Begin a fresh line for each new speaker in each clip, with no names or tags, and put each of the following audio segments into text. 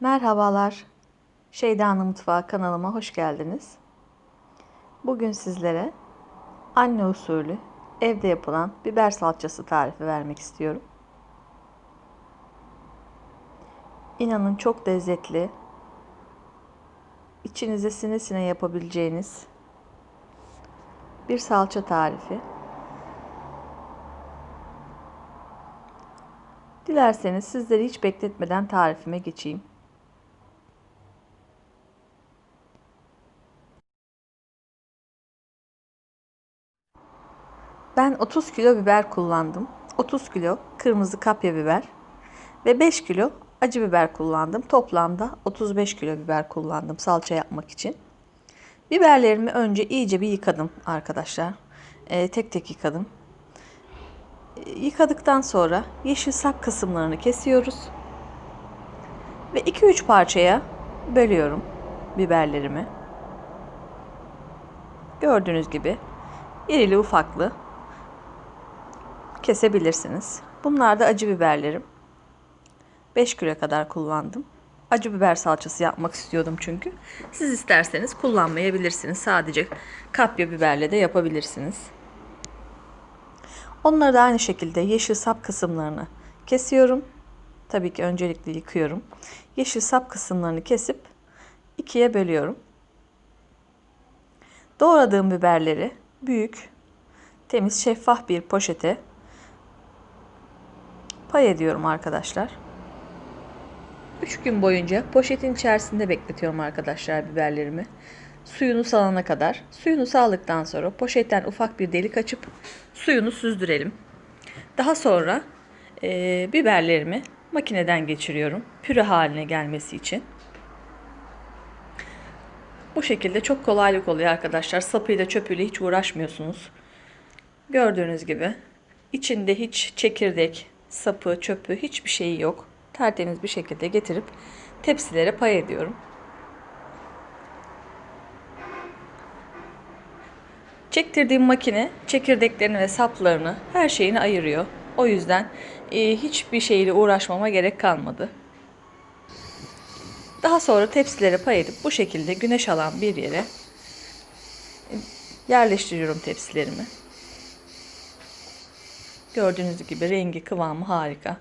Merhabalar. Şeyda Mutfağı kanalıma hoş geldiniz. Bugün sizlere anne usulü evde yapılan biber salçası tarifi vermek istiyorum. İnanın çok lezzetli, içinize sine sine yapabileceğiniz bir salça tarifi. Dilerseniz sizleri hiç bekletmeden tarifime geçeyim. Ben 30 kilo biber kullandım. 30 kilo kırmızı kapya biber ve 5 kilo acı biber kullandım. Toplamda 35 kilo biber kullandım salça yapmak için. Biberlerimi önce iyice bir yıkadım arkadaşlar. Ee, tek tek yıkadım. Ee, yıkadıktan sonra yeşil sak kısımlarını kesiyoruz. Ve 2-3 parçaya bölüyorum biberlerimi. Gördüğünüz gibi irili ufaklı kesebilirsiniz. Bunlar da acı biberlerim. 5 kilo kadar kullandım. Acı biber salçası yapmak istiyordum çünkü. Siz isterseniz kullanmayabilirsiniz. Sadece kapya biberle de yapabilirsiniz. Onları da aynı şekilde yeşil sap kısımlarını kesiyorum. Tabii ki öncelikle yıkıyorum. Yeşil sap kısımlarını kesip ikiye bölüyorum. Doğradığım biberleri büyük, temiz, şeffaf bir poşete pay ediyorum arkadaşlar. 3 gün boyunca poşetin içerisinde bekletiyorum arkadaşlar biberlerimi. Suyunu salana kadar. Suyunu saldıktan sonra poşetten ufak bir delik açıp suyunu süzdürelim. Daha sonra e, biberlerimi makineden geçiriyorum. Püre haline gelmesi için. Bu şekilde çok kolaylık oluyor arkadaşlar. Sapıyla çöpüyle hiç uğraşmıyorsunuz. Gördüğünüz gibi içinde hiç çekirdek, sapı, çöpü hiçbir şeyi yok. Tertemiz bir şekilde getirip tepsilere pay ediyorum. Çektirdiğim makine çekirdeklerini ve saplarını her şeyini ayırıyor. O yüzden e, hiçbir şeyle uğraşmama gerek kalmadı. Daha sonra tepsilere pay edip bu şekilde güneş alan bir yere yerleştiriyorum tepsilerimi. Gördüğünüz gibi rengi kıvamı harika.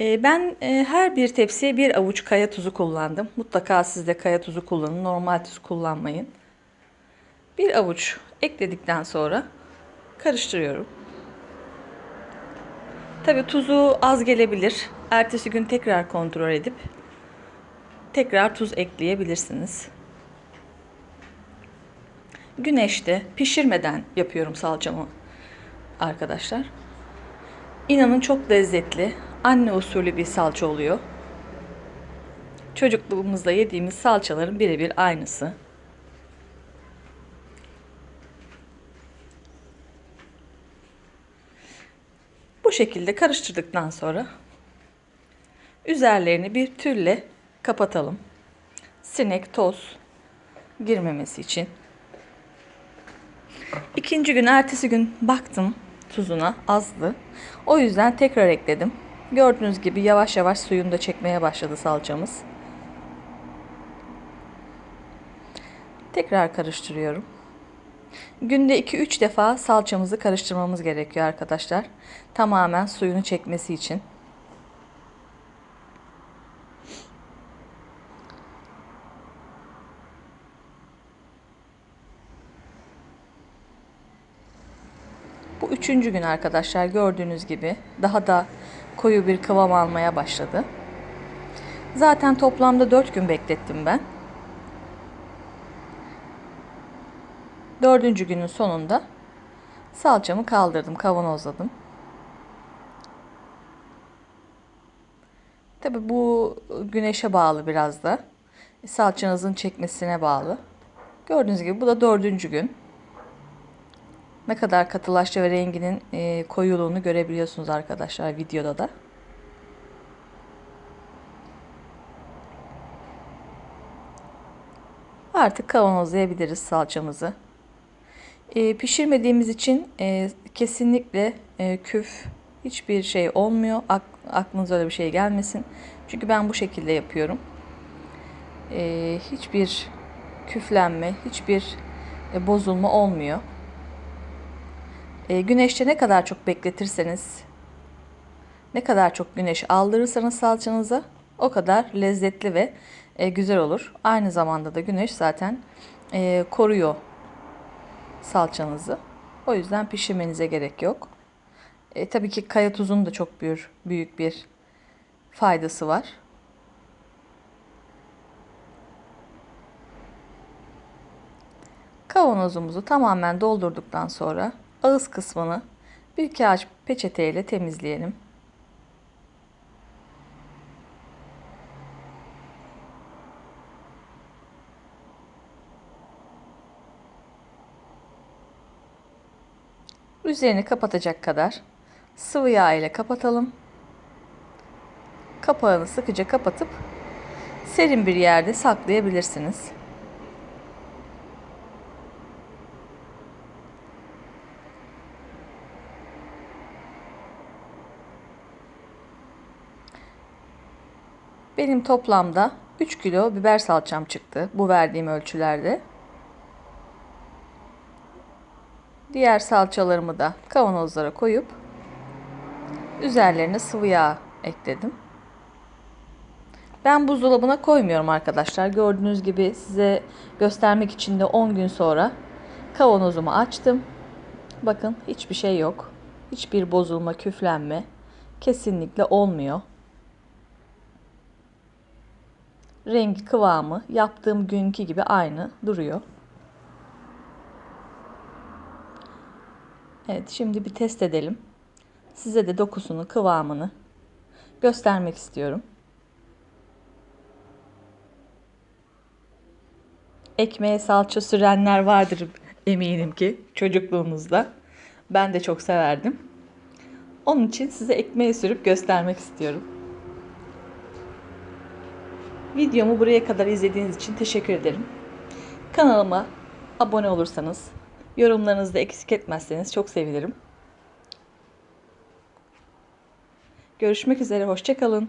Ee, ben e, her bir tepsiye bir avuç kaya tuzu kullandım. Mutlaka siz de kaya tuzu kullanın. Normal tuz kullanmayın. Bir avuç ekledikten sonra karıştırıyorum. Tabi tuzu az gelebilir. Ertesi gün tekrar kontrol edip tekrar tuz ekleyebilirsiniz. Güneşte pişirmeden yapıyorum salçamı arkadaşlar. İnanın çok lezzetli, anne usulü bir salça oluyor. Çocukluğumuzda yediğimiz salçaların birebir aynısı. Bu şekilde karıştırdıktan sonra üzerlerini bir tülle kapatalım. Sinek, toz girmemesi için. İkinci gün, ertesi gün baktım tuzuna azdı. O yüzden tekrar ekledim. Gördüğünüz gibi yavaş yavaş suyunu da çekmeye başladı salçamız. Tekrar karıştırıyorum. Günde 2-3 defa salçamızı karıştırmamız gerekiyor arkadaşlar. Tamamen suyunu çekmesi için. Bu üçüncü gün arkadaşlar gördüğünüz gibi daha da koyu bir kıvam almaya başladı. Zaten toplamda 4 gün beklettim ben. Dördüncü günün sonunda salçamı kaldırdım, kavanozladım. Tabi bu güneşe bağlı biraz da. Salçanızın çekmesine bağlı. Gördüğünüz gibi bu da dördüncü gün ne kadar katılaştı ve renginin e, koyuluğunu görebiliyorsunuz arkadaşlar videoda da. Artık kavanozlayabiliriz salçamızı. E, pişirmediğimiz için e, kesinlikle e, küf hiçbir şey olmuyor. Ak, aklınıza öyle bir şey gelmesin. Çünkü ben bu şekilde yapıyorum. e, hiçbir küflenme, hiçbir e, bozulma olmuyor. E, güneşte ne kadar çok bekletirseniz, ne kadar çok güneş aldırırsanız salçanıza o kadar lezzetli ve e, güzel olur. Aynı zamanda da güneş zaten e, koruyor salçanızı. O yüzden pişirmenize gerek yok. E, tabii ki kaya tuzunun da çok bir, büyük bir faydası var. Kavanozumuzu tamamen doldurduktan sonra ağız kısmını bir kağıt peçeteyle temizleyelim. Üzerini kapatacak kadar sıvı yağ ile kapatalım. Kapağını sıkıca kapatıp serin bir yerde saklayabilirsiniz. Benim toplamda 3 kilo biber salçam çıktı bu verdiğim ölçülerde. Diğer salçalarımı da kavanozlara koyup üzerlerine sıvı yağ ekledim. Ben buzdolabına koymuyorum arkadaşlar. Gördüğünüz gibi size göstermek için de 10 gün sonra kavanozumu açtım. Bakın hiçbir şey yok. Hiçbir bozulma, küflenme kesinlikle olmuyor. Rengi, kıvamı yaptığım günkü gibi aynı duruyor. Evet, şimdi bir test edelim. Size de dokusunu, kıvamını göstermek istiyorum. Ekmeğe salça sürenler vardır eminim ki çocukluğunuzda. Ben de çok severdim. Onun için size ekmeğe sürüp göstermek istiyorum. Videomu buraya kadar izlediğiniz için teşekkür ederim. Kanalıma abone olursanız, yorumlarınızı da eksik etmezseniz çok sevinirim. Görüşmek üzere, hoşçakalın.